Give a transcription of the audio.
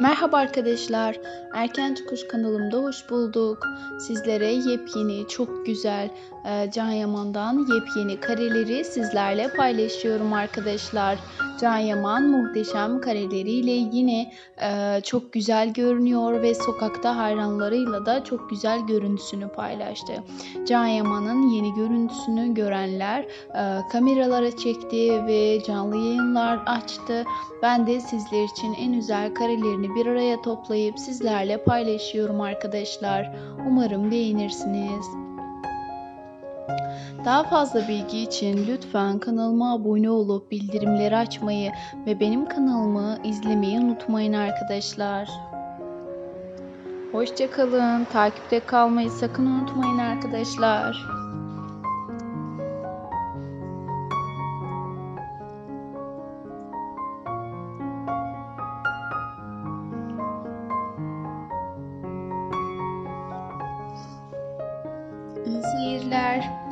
Merhaba arkadaşlar. Erken Çıkış kanalımda hoş bulduk. Sizlere yepyeni, çok güzel e, Can Yaman'dan yepyeni kareleri sizlerle paylaşıyorum arkadaşlar. Can Yaman muhteşem kareleriyle yine e, çok güzel görünüyor ve sokakta hayranlarıyla da çok güzel görüntüsünü paylaştı. Can Yaman'ın yeni görüntüsünü görenler e, kameralara çekti ve canlı yayınlar açtı. Ben de sizler için en güzel karelerini bir araya toplayıp sizlerle paylaşıyorum arkadaşlar. Umarım beğenirsiniz. Daha fazla bilgi için lütfen kanalıma abone olup bildirimleri açmayı ve benim kanalımı izlemeyi unutmayın arkadaşlar. Hoşçakalın. Takipte kalmayı sakın unutmayın arkadaşlar. İyi seyirler.